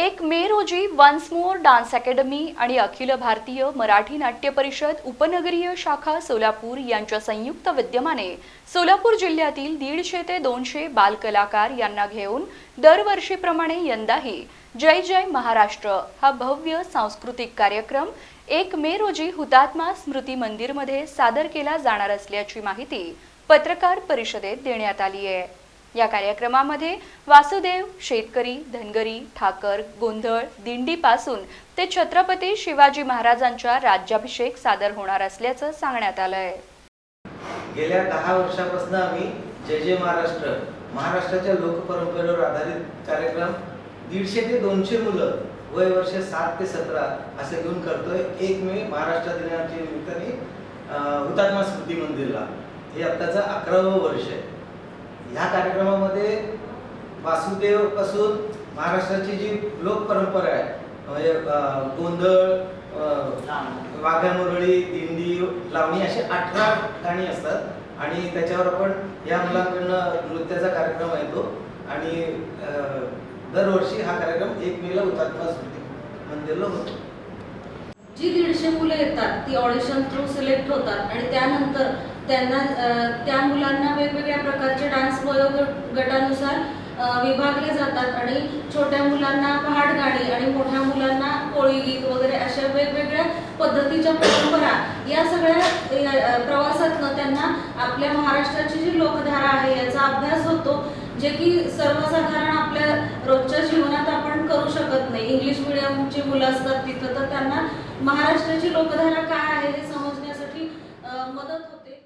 एक मे रोजी once more dance academy आणि अखिल भारतीय मराठी नाट्य परिषद उपनगरीय शाखा सोलापूर यांच्या संयुक्त विद्यमाने सोलापूर जिल्ह्यातील दीडशे ते दोनशे बालकलाकार यांना घेऊन दरवर्षीप्रमाणे यंदाही जय जय महाराष्ट्र हा भव्य सांस्कृतिक कार्यक्रम एक मे रोजी हुतात्मा स्मृती मंदिरमध्ये सादर केला जाणार असल्याची माहिती पत्रकार परिषदेत देण्यात आली आहे. या कार्यक्रमामध्ये वासुदेव शेतकरी धनगरी ठाकर गोंधळ दिंडीपासून ते छत्रपती शिवाजी महाराजांच्या राज्याभिषेक सादर होणार असल्याचं सांगण्यात आलंय. गेल्या दहा वर्षापासून आम्ही जय जय महाराष्ट्र महाराष्ट्राच्या लोकपरंपरेवर आधारित कार्यक्रम दीडशे ते दोनशे मुलं वय वर्ष सात ते सतरा असे घेऊन करतोय. एक मे महाराष्ट्र दिनाच्या निमित्ताने हुतात्मा स्मृती मंदिरला. हे आत्ताचं अकरावं वर्ष आहे. ह्या कार्यक्रमामध्ये वासुदेवपासून महाराष्ट्राची जी लोकपरंपरा आहे म्हणजे गोंधळ वाघ्या मुरळी दिंडी लावणी असे अठरा गाणी असतात. आणि त्याच्यावर आपण या मुलांकडनं नृत्याचा कार्यक्रम येतो आणि अं, दरवर्षी हा कार्यक्रम एक मेला हुतात्मा स्मृती मंदिरला होतो जी दीडशे मुलं येतात ती ऑडिशन थ्रू सिलेक्ट होतात आणि त्यानंतर त्यांना त्या मुलांना वेगवेगळ्या प्रकारचे डान्स वयोग गटानुसार विभागले जातात आणि छोट्या मुलांना पहाट गाणी आणि मोठ्या मुलांना कोळी गीत वगैरे अशा वेगवेगळ्या पद्धतीच्या परंपरा या सगळ्या प्रवासातनं त्यांना आपल्या महाराष्ट्राची जी लोकधारा आहे याचा अभ्यास होतो जे की सर्वसाधारण आपल्या रोजच्या जीवनात आपण करू शकत नाही. इंग्लिश मिडियमची मुलं असतात तिथं तर त्यांना महाराष्ट्राची लोकधारा काय आहे हे समजण्यासाठी मदत होते.